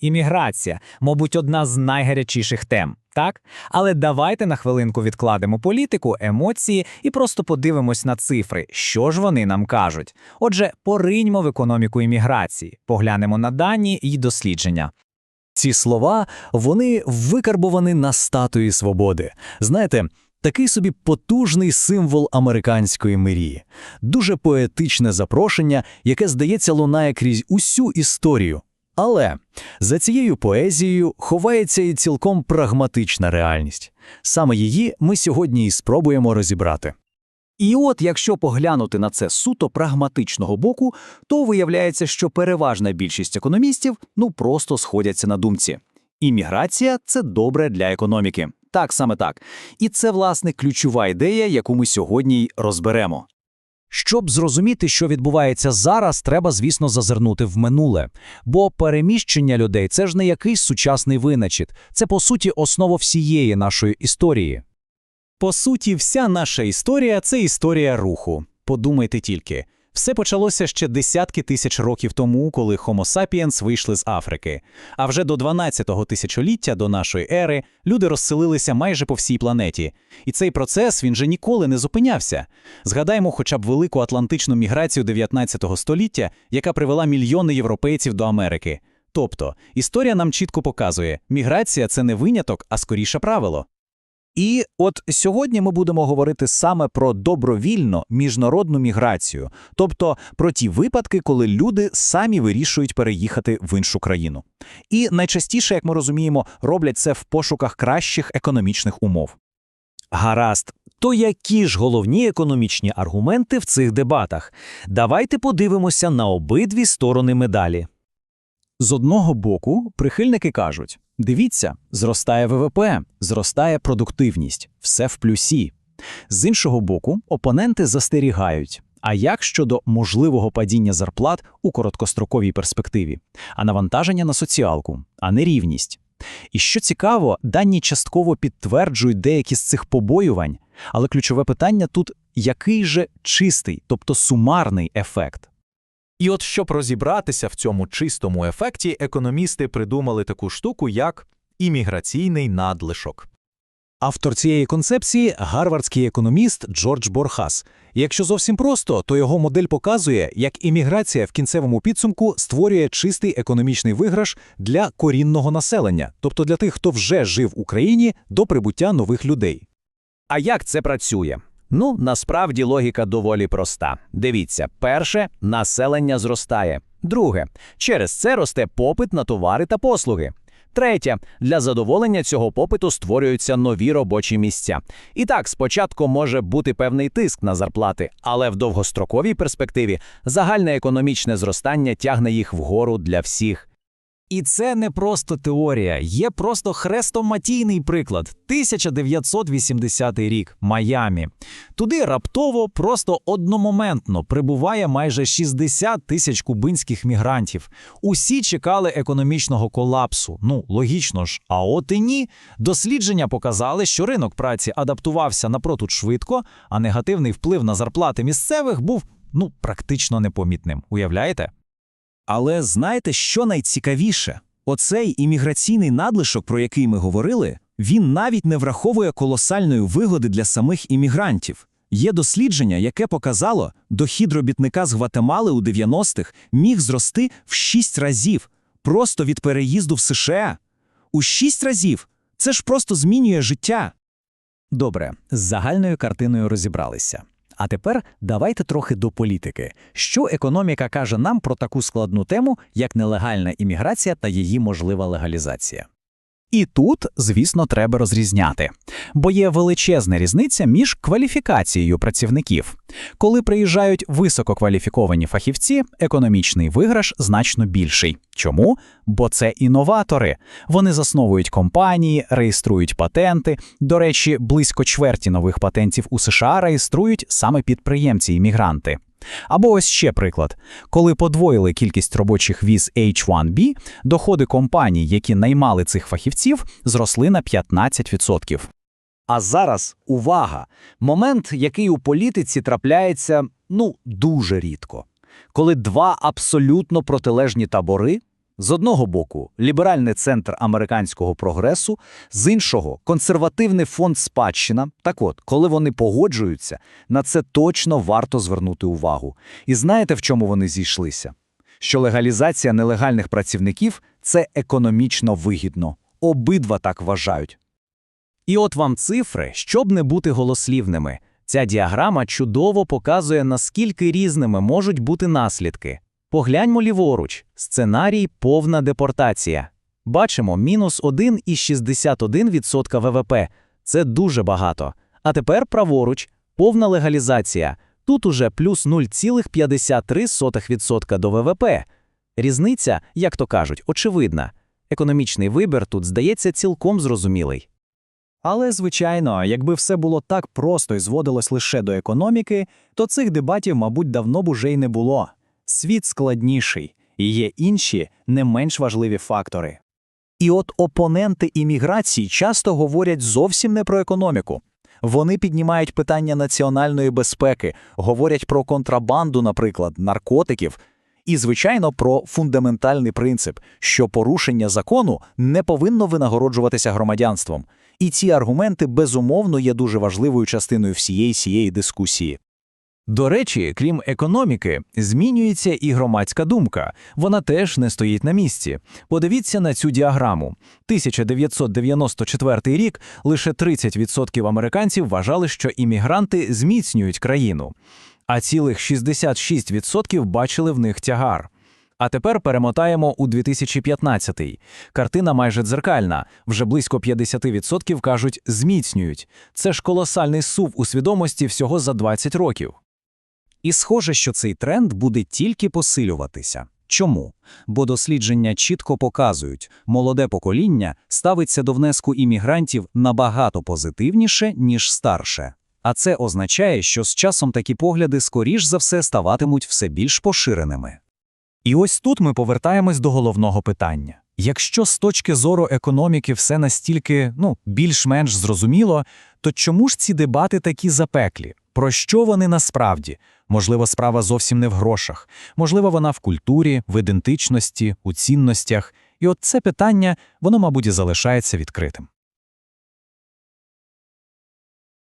Імміграція, мабуть, одна з найгарячіших тем, так? Але давайте на хвилинку відкладемо політику, емоції і просто подивимось на цифри, що ж вони нам кажуть. Отже, пориньмо в економіку імміграції, поглянемо на дані і дослідження. Ці слова вони викарбовані на статуї свободи. Знаєте, такий собі потужний символ американської мрії, дуже поетичне запрошення, яке, здається, лунає крізь усю історію. Але за цією поезією ховається і цілком прагматична реальність. Саме її ми сьогодні і спробуємо розібрати. І от, якщо поглянути на це суто прагматичного боку, то виявляється, що переважна більшість економістів ну просто сходяться на думці. Імміграція це добре для економіки. Так саме так. І це, власне, ключова ідея, яку ми сьогодні й розберемо. Щоб зрозуміти, що відбувається зараз, треба, звісно, зазирнути в минуле. Бо переміщення людей це ж не якийсь сучасний виначіт, це по суті основа всієї нашої історії. По суті, вся наша історія це історія руху. Подумайте тільки. Все почалося ще десятки тисяч років тому, коли Homo sapiens вийшли з Африки. А вже до 12-го тисячоліття до нашої ери люди розселилися майже по всій планеті. І цей процес він же ніколи не зупинявся. Згадаймо хоча б велику атлантичну міграцію 19 століття, яка привела мільйони європейців до Америки. Тобто, історія нам чітко показує, міграція це не виняток, а скоріше правило. І от сьогодні ми будемо говорити саме про добровільну міжнародну міграцію, тобто про ті випадки, коли люди самі вирішують переїхати в іншу країну. І найчастіше, як ми розуміємо, роблять це в пошуках кращих економічних умов. Гаразд, то які ж головні економічні аргументи в цих дебатах? Давайте подивимося на обидві сторони медалі. З одного боку, прихильники кажуть: дивіться, зростає ВВП, зростає продуктивність, все в плюсі. З іншого боку, опоненти застерігають. А як щодо можливого падіння зарплат у короткостроковій перспективі, а навантаження на соціалку, а не рівність? І що цікаво, дані частково підтверджують деякі з цих побоювань, але ключове питання тут який же чистий, тобто сумарний ефект? І от щоб розібратися в цьому чистому ефекті, економісти придумали таку штуку, як імміграційний надлишок. Автор цієї концепції гарвардський економіст Джордж Борхас. Якщо зовсім просто, то його модель показує, як імміграція в кінцевому підсумку створює чистий економічний виграш для корінного населення, тобто для тих, хто вже жив в Україні до прибуття нових людей. А як це працює? Ну, насправді логіка доволі проста. Дивіться, перше, населення зростає. Друге, через це росте попит на товари та послуги. Третє, для задоволення цього попиту створюються нові робочі місця. І так, спочатку може бути певний тиск на зарплати, але в довгостроковій перспективі загальне економічне зростання тягне їх вгору для всіх. І це не просто теорія, є просто хрестоматійний приклад. 1980 рік, Майамі. Туди раптово, просто одномоментно прибуває майже 60 тисяч кубинських мігрантів. Усі чекали економічного колапсу. Ну, логічно ж. А от і ні. Дослідження показали, що ринок праці адаптувався напротут швидко, а негативний вплив на зарплати місцевих був ну практично непомітним. Уявляєте? Але знаєте, що найцікавіше? Оцей імміграційний надлишок, про який ми говорили, він навіть не враховує колосальної вигоди для самих іммігрантів. Є дослідження, яке показало, дохід робітника з Гватемали у 90-х міг зрости в 6 разів просто від переїзду в США. У 6 разів. Це ж просто змінює життя. Добре, з загальною картиною розібралися. А тепер давайте трохи до політики. Що економіка каже нам про таку складну тему, як нелегальна імміграція та її можлива легалізація? І тут, звісно, треба розрізняти, бо є величезна різниця між кваліфікацією працівників. Коли приїжджають висококваліфіковані фахівці, економічний виграш значно більший. Чому? Бо це інноватори. Вони засновують компанії, реєструють патенти. До речі, близько чверті нових патентів у США реєструють саме підприємці-іммігранти. Або ось ще приклад. Коли подвоїли кількість робочих віз H1B, доходи компаній, які наймали цих фахівців, зросли на 15%. А зараз увага! Момент, який у політиці трапляється ну дуже рідко. Коли два абсолютно протилежні табори, З одного боку, ліберальний центр американського прогресу, з іншого консервативний фонд спадщина. Так от, коли вони погоджуються, на це точно варто звернути увагу. І знаєте, в чому вони зійшлися? Що легалізація нелегальних працівників це економічно вигідно. Обидва так вважають. І от вам цифри, щоб не бути голослівними. Ця діаграма чудово показує, наскільки різними можуть бути наслідки. Погляньмо ліворуч. Сценарій повна депортація. Бачимо мінус 1,61% ВВП. Це дуже багато. А тепер праворуч повна легалізація. Тут уже плюс 0,53% до ВВП. Різниця, як то кажуть, очевидна. Економічний вибір тут здається цілком зрозумілий. Але, звичайно, якби все було так просто і зводилось лише до економіки, то цих дебатів, мабуть, давно б уже й не було. Світ складніший, і є інші, не менш важливі фактори. І от опоненти імміграції часто говорять зовсім не про економіку. Вони піднімають питання національної безпеки, говорять про контрабанду, наприклад, наркотиків, і, звичайно, про фундаментальний принцип, що порушення закону не повинно винагороджуватися громадянством. І ці аргументи, безумовно, є дуже важливою частиною всієї цієї дискусії. До речі, крім економіки, змінюється і громадська думка. Вона теж не стоїть на місці. Подивіться на цю діаграму. 1994 рік лише 30% американців вважали, що іммігранти зміцнюють країну, а цілих 66% бачили в них тягар. А тепер перемотаємо у 2015-й. Картина майже дзеркальна. Вже близько 50% кажуть зміцнюють. Це ж колосальний сув у свідомості всього за 20 років. І схоже, що цей тренд буде тільки посилюватися. Чому? Бо дослідження чітко показують, молоде покоління ставиться до внеску іммігрантів набагато позитивніше, ніж старше. А це означає, що з часом такі погляди скоріш за все ставатимуть все більш поширеними. І ось тут ми повертаємось до головного питання. Якщо з точки зору економіки все настільки, ну, більш-менш зрозуміло, то чому ж ці дебати такі запеклі? Про що вони насправді? Можливо, справа зовсім не в грошах, можливо, вона в культурі, в ідентичності, у цінностях. І от це питання, воно, мабуть, і залишається відкритим.